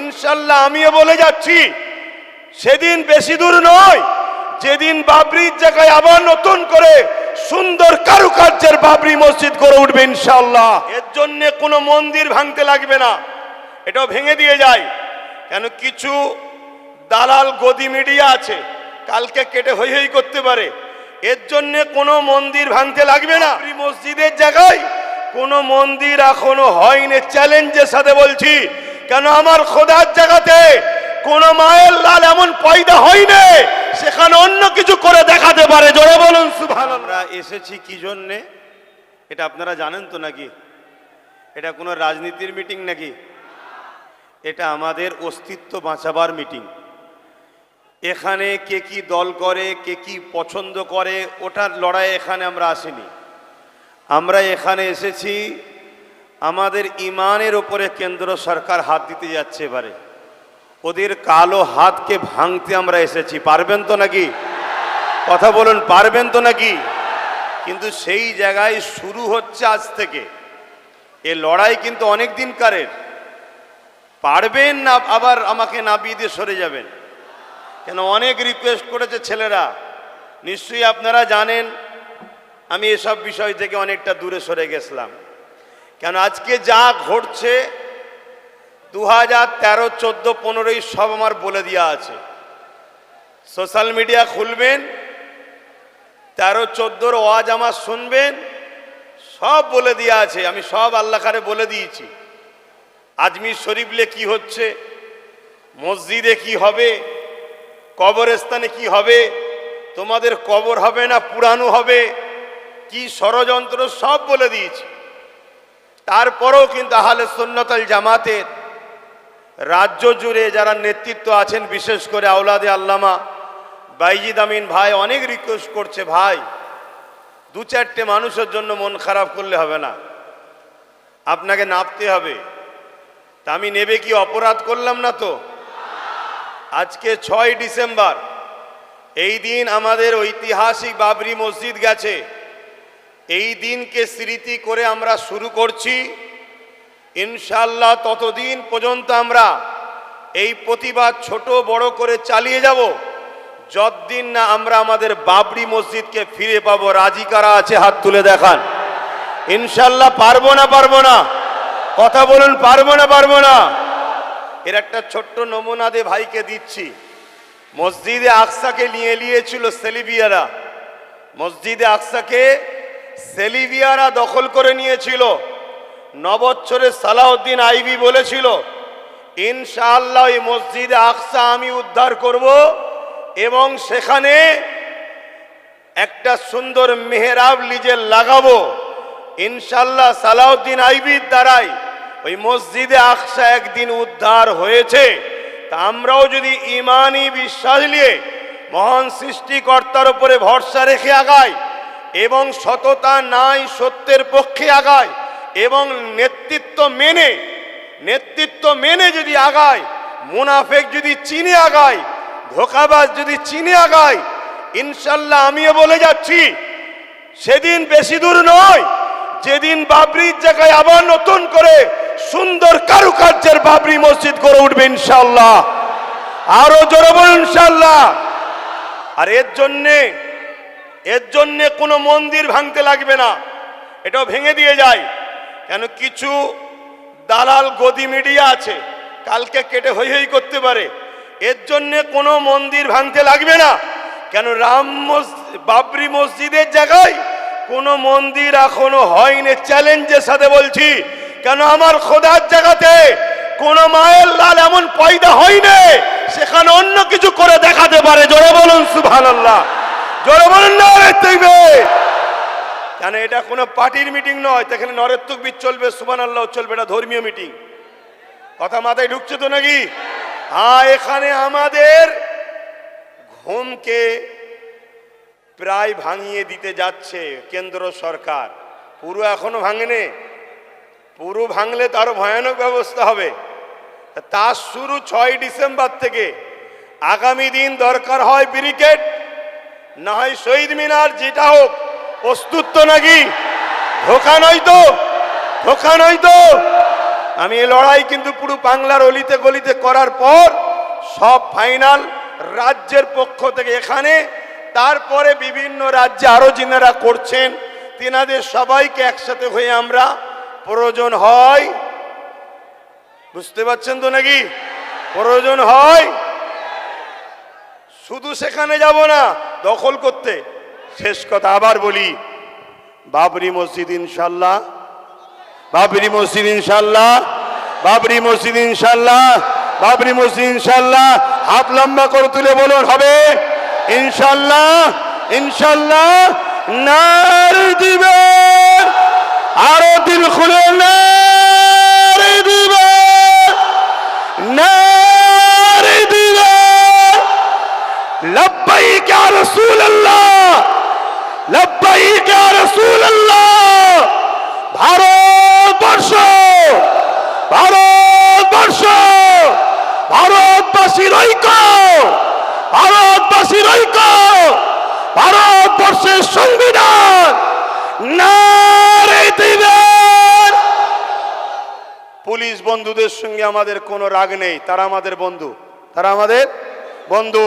ইনশাল্লাহ আমিও বলে যাচ্ছি, সেদিন বেশি দূর নয়, যেদিন বাবরির জায়গায় আবার নতুন করে সুন্দর কারুকার্যের বাবরি মসজিদ করে উঠবে ইনশাল্লাহ। এর জন্য কোনো মন্দির ভাঙতে লাগবে না, এটাও ভেঙে দিয়ে যায়। কেন কিছু দালাল গদি মিডিয়া আছে, কালকে কেটে হই হই করতে পারে, এর জন্য কোনো মন্দির ভাঙতে লাগবে না। মসজিদের জায়গায় কোনো মন্দির এখনও হয়নি চ্যালেঞ্জের সাথে বলছি কেন আমার খোদার জায়গাতে কোন মায়ের লাল এমন পয়দা হয়নি? সেখানে অন্য কিছু করে দেখাতে পারে। জোরে বলুন আমরা এসেছি কি জন্যে? এটা আপনারা জানেন তো নাকি? এটা কোনো রাজনীতির মিটিং নাকি? এটা আমাদের অস্তিত্ব বাঁচাবার মিটিং। এখানে কে কি দল করে, কে কি পছন্দ করে, ওটার লড়াই এখানে আমরা আসিনি। আমরা এখানে এসেছি আমাদের ইমানের ওপরে কেন্দ্র সরকার হাত দিতে যাচ্ছে এবারে। ওদের কালো হাতকে ভাঙতে আমরা এসেছি। পারবেন তো নাকি? কথা বলুন, পারবেন তো নাকি? কিন্তু সেই জায়গায় শুরু হচ্ছে আজ থেকে। এ লড়াই কিন্তু অনেক দিনকারের পারবেন না, আবার আমাকে নাবিয়ে দিয়ে সরে যাবেন। কেন, অনেক রিকোয়েস্ট করেছে ছেলেরা। নিশ্চয়ই আপনারা জানেন, আমি এসব বিষয় থেকে অনেকটা দূরে সরে গেছিলাম। কেন আজকে যা ঘটছে দু হাজার তেরো, চোদ্দ, পনেরোই সব আমার বলে দেওয়া আছে। সোশ্যাল মিডিয়া খুলবেন, তেরো, চোদ্দোর ওয়াজ আমার শুনবেন, সব বলে দেওয়া আছে, আমি সব আল্লাহকারে বলে দিয়েছি। আজমির শরীফলে কি হচ্ছে, মসজিদে কি হবে, কবরস্থানে কি হবে, তোমাদের কবর হবে না, পুরানো হবে, কি ষড়যন্ত্র সব বলে দিয়েছি। তারপরেও কিন্তু আহলে সুন্নতল জামাতের রাজ্য জুড়ে যারা নেতৃত্ব আছেন, বিশেষ করে আওলাদে আল্লামা বাইজিদ আমিন ভাই, অনেক রিকোয়েস্ট করছে, ভাই, দু চারটে মানুষের জন্য মন খারাপ করলে হবে না। আপনাকে নাপতে হবে। তা আমি নেবে কি অপরাধ করলাম না তো? আজকে ছয় ডিসেম্বর। এই দিন আমাদের ঐতিহাসিক বাবরি মসজিদ গেছে। এই দিনকে স্মৃতি করে আমরা শুরু করছি। ইনশাল্লাহ ততদিন পর্যন্ত আমরা এই প্রতিবাদ ছোট বড় করে চালিয়ে যাব। যতদিন না আমরা আমাদের বাবরি মসজিদকে ফিরে পাবো, রাজি কারা আছে হাত তুলে দেখান। ইনশাল্লাহ পারব না পারব না। কথা বলুন, পারব না পারব না। এর একটা ছোট্ট নমুনা দে ভাইকে দিচ্ছি। মসজিদে আকসাকে নিয়ে নিয়েছিল সেলিবিয়ারা। মসজিদে আকসাকে সেলিবিয়ারা দখল করে নিয়েছিল। নবচ্ছরে সালাউদ্দিন আইবি বলেছিল, ইনশাআল্লাহ এই মসজিদে আকসা আমি উদ্ধার করব এবং সেখানে একটা সুন্দর মেহরাব লিজে লাগাবো। ইনশাল্লাহ সালাউদ্দিন আইবির দ্বারাই ওই মসজিদে আকসা একদিন উদ্ধার হয়েছে। তা আমরাও যদি ইমানি বিশ্বাস নিয়ে মহান সৃষ্টিকর্তার উপরে ভরসা রেখে আগাই এবং সততা নাই সত্যের পক্ষে আগায়, এবং নেতৃত্ব মেনে নেতৃত্ব মেনে যদি আগায়, মুনাফেক যদি চিনে আগায়, ধোকাবাজ যদি চিনে আগায়, ইনশাল্লাহ আমিও বলে যাচ্ছি, সেদিন বেশি দূর নয়, যেদিন বাবরির জায়গায় আবার নতুন করে সুন্দর কারুকার্যের বাবরি মসজিদ করে উঠবে ইনশাল্লাহ। আরও জোরে ইনশাল্লাহ। আর এর জন্যে এর জন্যে কোনো মন্দির ভাঙতে লাগবে না। এটাও ভেঙে দিয়ে যায়। কেন? কিছু দালাল গদি মিডিয়া আছে, কালকে কেটে হই হই করতে পারে। এর জন্যে কোনো মন্দির ভাঙতে লাগবে না। কেন? রাম মসজিদ বাবরি মসজিদের জায়গায় কোনো মন্দির এখনও হয়নি। চ্যালেঞ্জের সাথে বলছি, কেন? আমার খোদার জায়গাতে কোন মায়ের লাল এমন পয়দা হয়নি, সেখানে অন্য কিছু করে দেখাতে পারে। জোরে বলুন সুভান আল্লাহ কেন এটা কোনো পার্টির মিটিং নয়, তো এখানে নরের তুকবির চলবে সুবান আল্লাহ চলবে, এটা ধর্মীয় মিটিং। কথা মাথায় ঢুকছে তো নাকি? হ্যাঁ এখানে আমাদের ঘুমকে প্রায় ভাঙিয়ে দিতে যাচ্ছে কেন্দ্র সরকার। পুরো এখনও ভাঙেনি। পুরো ভাঙলে তো আরও ভয়ানক ব্যবস্থা হবে। তার শুরু ছয় ডিসেম্বর থেকে। আগামী দিন দরকার হয় ব্রিকেট না হয় শহীদ মিনার যেটা হোক প্রস্তুত তো নাকি? ধোকা নয় তো, ধোকা নয় তো। আমি এই লড়াই কিন্তু পুরো বাংলার অলিতে গলিতে করার পর সব ফাইনাল রাজ্যের পক্ষ থেকে এখানে, তারপরে বিভিন্ন রাজ্যে আরও যিনারা করছেন, তিনাদের সবাইকে একসাথে হয়ে আমরা প্রয়োজন হয়। বুঝতে পারছেন তো নাকি? প্রয়োজন হয়। শুধু সেখানে যাব না দখল করতে। শেষ কথা আবার বলি, বাবরি মসজিদ ইনশাল্লাহ বাবরি মসজিদ ইনশাল্লাহ বাবরি মসজিদ ইনশাল্লাহ বাবরি মসজিদ ইনশাল্লাহ হাত লম্বা করে তুলে বলুন, হবে? ইনশাল্লাহ ইনশাল্লাহ নার দিবেন আরও দিল খুলে, নার লব্বাইক ইয়া রাসূলুল্লাহ লব্বাইক ইয়া রাসূলুল্লাহ ভারতবর্ষ ভারতবর্ষ, ভারতবাসীর ঐক্য ভারতবাসীর ঐক্য, ভারতবর্ষের সংবিধান নারে দিবেন পুলিশ বন্ধুদের সঙ্গে আমাদের কোনো রাগ নেই, তারা আমাদের বন্ধু, তারা আমাদের বন্ধু।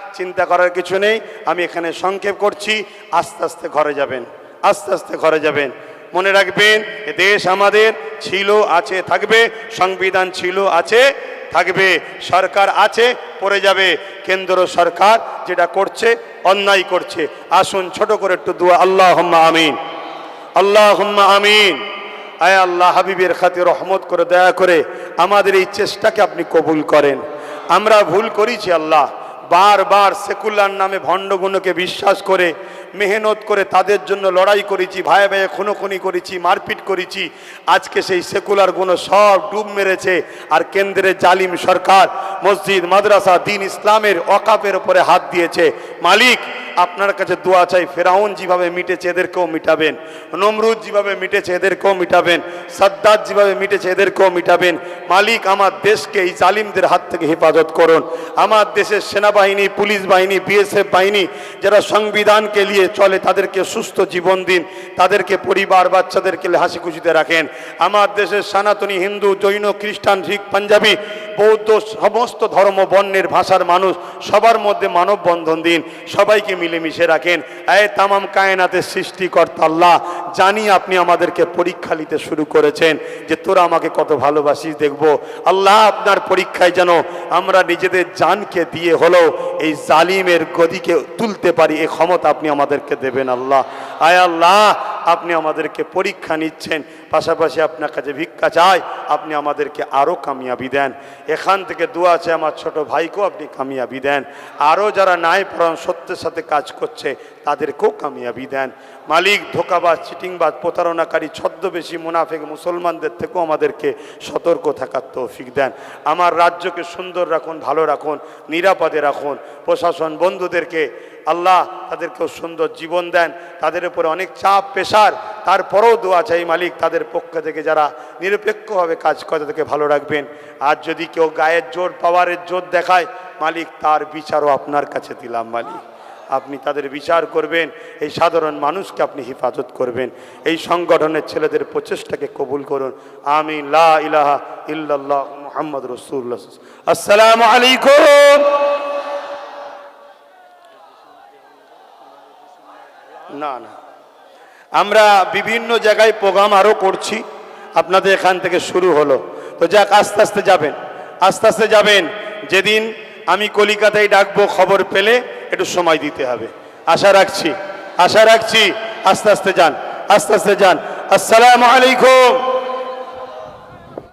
চিন্তা করার কিছু নেই। আমি এখানে সংক্ষেপ করছি। আস্তে আস্তে ঘরে যাবেন। আস্তে আস্তে ঘরে যাবেন। মনে রাখবেন দেশ আমাদের ছিল, আছে, থাকবে। সংবিধান ছিল, আছে, থাকবে। সরকার আছে, পড়ে যাবে। কেন্দ্র সরকার যেটা করছে, অন্যায় করছে। আসুন ছোট করে একটু দোয়া আল্লাহ আমিন। আল্লাহ আমিন। আয় আল্লাহ, হাবিবের খাতে রহমত করে, দয়া করে আমাদের এই চেষ্টাকে আপনি কবুল করেন। আমরা ভুল করেছি আল্লাহ। বারবার সেকুলার নামে ভণ্ডগুণকে বিশ্বাস করে, মেহনত করে তাদের জন্য লড়াই করেছি, ভাই ভাইয়ে খুনোখুনি করেছি, মারপিট করেছি। আজকে সেই সেকুলার গুণ সব ডুব মেরেছে আর কেন্দ্রের জালিম সরকার, মসজিদ, মাদ্রাসা, দিন ইসলামের অকাপের উপরে হাত দিয়েছে। মালিক আপনার কাছে দোয়া চাই, ফেরাউন যেভাবে মিটেছে এদেরকেও মিটাবেন, নমরুদ যেভাবে মিটেছে এদেরকেও মিটাবেন সাদ্দাত যেভাবে মিটেছে এদেরকেও মিটাবেন, মালিক আমার দেশকে এই জালিমদের হাত থেকে হেফাজত করুন। আমার দেশের সেনাবাহিনী, পুলিশ বাহিনী, বিএসএফ বাহিনী, যারা সংবিধানকে নিয়ে চলে, তাদেরকে সুস্থ জীবন দিন, তাদেরকে পরিবার বাচ্চাদেরকে হাসি খুশিতে রাখেন। আমার দেশের সনাতনী হিন্দু, জৈন, খ্রিস্টান, শিখ, পাঞ্জাবি বৌদ্ধ সমস্ত ধর্ম বর্ণের ভাষার মানুষ, সবার মধ্যে মানববন্ধন দিন, সবাইকে মিলেমিশে রাখেন। এ তামাম কায়নাতের সৃষ্টিকর্তা আল্লাহ, জানি আপনি আমাদেরকে পরীক্ষা নিতে শুরু করেছেন যে তোরা আমাকে কত ভালোবাসিস দেখব। আল্লাহ আপনার পরীক্ষায় যেন আমরা নিজেদের জানকে দিয়ে হলেও এই জালিমের গদিকে তুলতে পারি, এ ক্ষমতা আপনি আমাদেরকে দেবেন আল্লাহ। আয় আল্লাহ আপনি আমাদেরকে পরীক্ষা নিচ্ছেন, পাশাপাশি আপনার কাছে ভিক্ষা চাই, আপনি আমাদেরকে আরও কামিয়াবি দেন। এখান থেকে দোয়া আছে আমার ছোট ভাইকেও আপনি কামিয়াবি দেন। আরও যারা নাই পড়ান সত্যের সাথে কাজ করছে তাদেরকেও কামিয়াবি দেন। মালিক, ধোকাবাজ, চিটিংবাজ, প্রতারণাকারী, ছদ্মবেশী, মুনাফেক, মুসলমানদের থেকেও আমাদেরকে সতর্ক থাকার তৌফিক দেন। আমার রাজ্যকে সুন্দর রাখুন, ভালো রাখুন, নিরাপদে রাখুন। প্রশাসন বন্ধুদেরকে আল্লাহ তাদেরকেও সুন্দর জীবন দেন। তাদের উপরে অনেক চাপ পেশার তারপরেও দোয়া চাই মালিক, তাদের পক্ষ থেকে যারা নিরপেক্ষভাবে কাজ করে তাদেরকে ভালো রাখবেন। আর যদি কেউ গায়ের জোর, পাওয়ারের জোর দেখায়, মালিক তার বিচারও আপনার কাছে দিলাম, মালিক। আপনি তাদের বিচার করবেন, এই সাধারণ মানুষকে আপনি হেফাজত করবেন। এই সংগঠনের ছেলেদের প্রচেষ্টাকে কবুল করুন। আমি লা ইলাহা ইল্লাল্লাহ মোহাম্মদ রসুল্লাহ আসসালামু আলাইকুম। না না। আমরা বিভিন্ন জায়গায় প্রোগ্রাম আরও করছি। আপনাদের এখান থেকে শুরু হলো। তো যাক, আস্তে আস্তে যাবেন। আস্তে আস্তে যাবেন। যেদিন আমি কলিকাতায় ডাকবো, খবর পেলে একটু সময় দিতে হবে। আশা রাখছি আশা রাখছি। আস্তে আস্তে যান, আস্তে আস্তে যান। আসসালামু আলাইকুম।